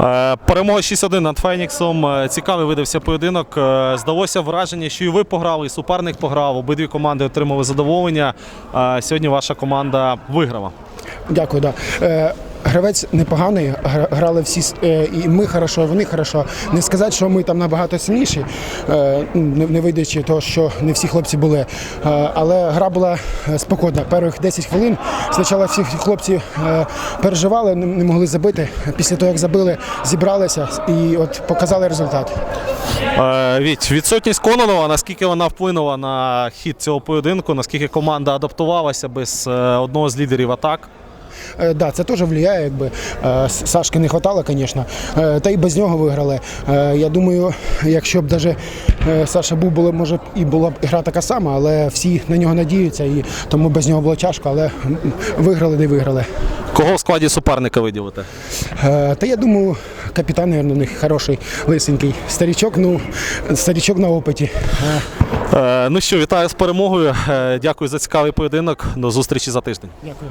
Е, Перемога 6-1 над Феніксом. Е, Цікавий видався поєдинок. Е, Здалося враження, що і ви пограли, і суперник пограв. Обидві команди отримали задоволення. Сьогодні ваша команда виграла. Дякую, да. Гравець непоганий, грали всі е, і ми хорошо, і вони хорошо. Не сказати, що ми там набагато сильніші, е, не, не вийдучи того, що не всі хлопці були. Е, але гра була спокійна. Перших 10 хвилин спочатку всі хлопці переживали, не, могли забити. Після того, як забили, зібралися і от показали результат. Віть, відсутність Кононова, наскільки вона вплинула на хід цього поєдинку, наскільки команда адаптувалася без одного з лідерів атак. Е, Да, це теж впливає, якби Е, Сашки не вистачало, звісно. Е, Та й без нього виграли. Я думаю, якщо б навіть Саша був, було може і була б гра така сама, але всі на нього надіються, і тому без нього було тяжко, але виграли, не виграли. Кого в складі суперника виділити? Та я думаю, капітан, мабуть, у них хороший, лисенький. Старічок, ну, старічок на опиті. Ну що, вітаю з перемогою. Дякую за цікавий поєдинок. До зустрічі за тиждень. Дякую.